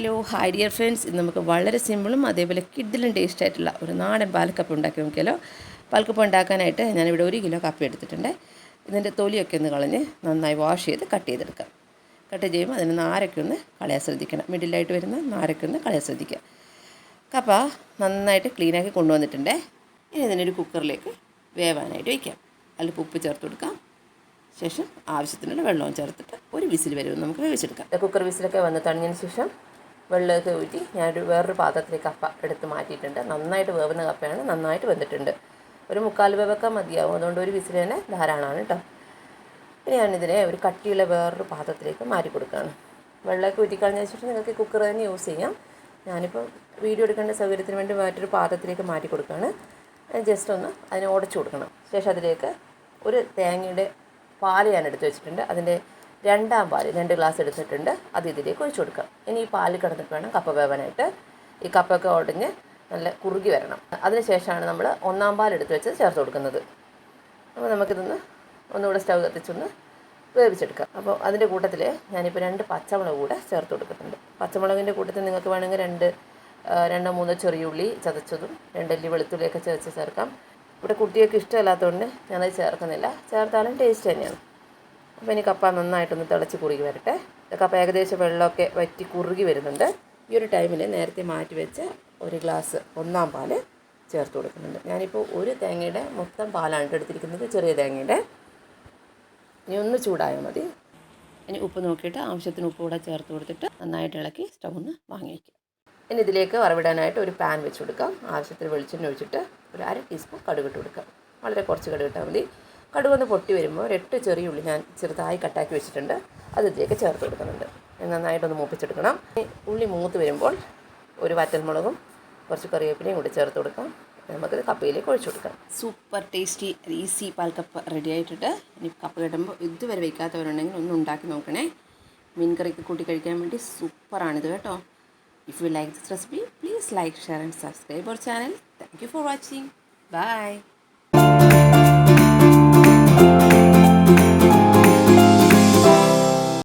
Hello hi dear friends ഇന്ന് നമുക്ക് വളരെ സിമ്പിളും അതേപോലെ കിഡിലും ടേസ്റ്റ് ആയിട്ടുള്ള ഒരു നാടൻ പാലക്കപ്പ് ഉണ്ടാക്കി നോക്കിയാലോ. പാലക്കപ്പ് ഉണ്ടാക്കാനായിട്ട് ഞാനിവിടെ ഒരു കിലോ കപ്പി എടുത്തിട്ടുണ്ട്. ഇതിന്റെ തൊലിയൊക്കെ ഒന്ന് കളഞ്ഞ് നന്നായി വാഷ് ചെയ്ത് കട്ട് ചെയ്തെടുക്കാം. കട്ട് ചെയ്യുമ്പോൾ അതിന് നാരൊക്കെ ഒന്ന് കളയാൻ ശ്രദ്ധിക്കണം. മിഡിലായിട്ട് വരുന്ന നാരൊക്കെ ഒന്ന് കളയാൻ ശ്രദ്ധിക്കുക. കപ്പ നന്നായിട്ട് ക്ലീനാക്കി കൊണ്ടുവന്നിട്ടുണ്ട്. ഇനി ഇതിനൊരു കുക്കറിലേക്ക് വേവാനായിട്ട് വയ്ക്കാം. അതിൽ ഉപ്പ് ചേർത്ത് കൊടുക്കാം. ശേഷം ആവശ്യത്തിനുള്ള വെള്ളവും ചേർത്തിട്ട് ഒരു വിസിൽ വരും നമുക്ക് വേവിച്ചെടുക്കാം. കുക്കർ വിസിലൊക്കെ വന്ന് തണിഞ്ഞതിന് ശേഷം വെള്ളമൊക്കെ ഊറ്റി ഞാനൊരു വേറൊരു പാത്രത്തിലേക്ക് കപ്പ എടുത്ത് മാറ്റിയിട്ടുണ്ട്. നന്നായിട്ട് വേവുന്ന കപ്പയാണ്. നന്നായിട്ട് വെന്തിട്ടുണ്ട്. ഒരു മുക്കാൽ വേവൊക്കെ മതിയാവും. അതുകൊണ്ട് ഒരു വിസിൽ തന്നെ ധാരാളമാണ് കേട്ടോ. ഇനി ഞാനിതിനെ ഒരു കട്ടിയുള്ള വേറൊരു പാത്രത്തിലേക്ക് മാറ്റി കൊടുക്കുകയാണ് വെള്ളമൊക്കെ ഊറ്റിക്കളഞ്ഞ ശേഷം നിങ്ങൾക്ക് കുക്കർ തന്നെ യൂസ് ചെയ്യാം. ഞാനിപ്പോൾ വീഡിയോ എടുക്കേണ്ട സൗകര്യത്തിന് വേണ്ടി മറ്റൊരു പാത്രത്തിലേക്ക് മാറ്റി കൊടുക്കുകയാണ് ജസ്റ്റ് ഒന്ന് അതിനെ ഉടച്ചു കൊടുക്കണം. ശേഷം അതിലേക്ക് ഒരു തേങ്ങയുടെ പാൽ ഞാൻ എടുത്ത് വെച്ചിട്ടുണ്ട്. അതിന്റെ രണ്ടാം പാൽ രണ്ട് ഗ്ലാസ് എടുത്തിട്ടുണ്ട്. അത് ഇതിലേക്ക് ഒഴിച്ചു കൊടുക്കാം. ഇനി ഈ പാൽ കിടന്നിട്ട് വേണം കപ്പ വേവാനായിട്ട്. ഈ കപ്പൊക്കെ ഉടഞ്ഞ് നല്ല കുറുകി വരണം. അതിനുശേഷമാണ് നമ്മൾ ഒന്നാം പാൽ എടുത്ത് വെച്ച് ചേർത്ത് കൊടുക്കുന്നത്. അപ്പോൾ നമുക്കിതൊന്ന് ഒന്നുകൂടെ സ്റ്റൗ കത്തിച്ചൊന്ന് വേവിച്ചെടുക്കാം. അപ്പോൾ അതിന്റെ കൂട്ടത്തിൽ ഞാനിപ്പോൾ രണ്ട് പച്ചമുളക് കൂടെ ചേർത്ത് കൊടുക്കുന്നുണ്ട്. പച്ചമുളകിന്റെ കൂട്ടത്തിൽ നിങ്ങൾക്ക് വേണമെങ്കിൽ രണ്ട് രണ്ടോ മൂന്നോ ചെറിയുള്ളി ചതച്ചതും രണ്ടല്ലി വെളുത്തുള്ളിയൊക്കെ ചേർത്ത് ചേർക്കാം. ഇവിടെ കുട്ടികൾക്ക് ഇഷ്ടമല്ലാത്തതുകൊണ്ട് ഞാനത് ചേർക്കുന്നില്ല. ചേർത്താലും ടേസ്റ്റ് തന്നെയാണ്. അപ്പോൾ ഇനി കപ്പ നന്നായിട്ടൊന്ന് തിളച്ച് കുറുകി വരട്ടെ. കപ്പ ഏകദേശം വെള്ളമൊക്കെ വറ്റി കുറുകി വരുന്നുണ്ട്. ഈ ഒരു ടൈമിൽ നേരത്തെ മാറ്റി വെച്ച് ഒരു ഗ്ലാസ് ഒന്നാം പാൽ ചേർത്ത് കൊടുക്കുന്നുണ്ട്. ഞാനിപ്പോൾ ഒരു തേങ്ങയുടെ മൊത്തം പാലാണ് എടുത്തിരിക്കുന്നത് ചെറിയ തേങ്ങയുടെ. ഇനി ഒന്ന് ചൂടായാൽ മതി. ഇനി ഉപ്പ് നോക്കിയിട്ട് ആവശ്യത്തിന് ഉപ്പ് കൂടെ ചേർത്ത് കൊടുത്തിട്ട് നന്നായിട്ട് ഇളക്കി സ്റ്റവ് ഒന്ന് വാങ്ങി വയ്ക്കുക ഇനി ഇതിലേക്ക് വറവിടാനായിട്ട് ഒരു പാൻ വെച്ച് കൊടുക്കാം. ആവശ്യത്തിന് വെളിച്ചെണ്ണ ഒഴിച്ചിട്ട് ഒരു അര ടീസ്പൂൺ കടുകിട്ട് കൊടുക്കാം. വളരെ കുറച്ച് കടുകിട്ടാൽ മതി. കടുക് ഒന്ന് പൊട്ടി വരുമ്പോൾ ഒരെട്ട് ചെറിയ ഉള്ളി ഞാൻ ചെറുതായി കട്ടാക്കി വെച്ചിട്ടുണ്ട്. അത് ഇതിലേക്ക് ചേർത്ത് കൊടുക്കുന്നുണ്ട്. നന്നായിട്ടൊന്ന് മൂപ്പിച്ചെടുക്കണം. ഉള്ളി മൂത്ത് വരുമ്പോൾ ഒരു വറ്റൽമുളകും കുറച്ച് കറിവേപ്പിലയും കൂടി ചേർത്ത് കൊടുക്കാം. നമുക്കിത് കപ്പയിലേക്ക് ഒഴിച്ചു കൊടുക്കാം. സൂപ്പർ ടേസ്റ്റി ഈസി പാൽക്കപ്പ് റെഡി ആയിട്ടുണ്ട്. ഇനി കപ്പ കിട്ടുമ്പോൾ ഇതുവരെ വയ്ക്കാത്തവരുണ്ടെങ്കിൽ ഒന്ന് ഉണ്ടാക്കി നോക്കണേ. മീൻ കറിക്ക് കൂട്ടി കഴിക്കാൻ വേണ്ടി സൂപ്പറാണിത് കേട്ടോ. If you like this recipe please like share and subscribe our channel thank you for watching bye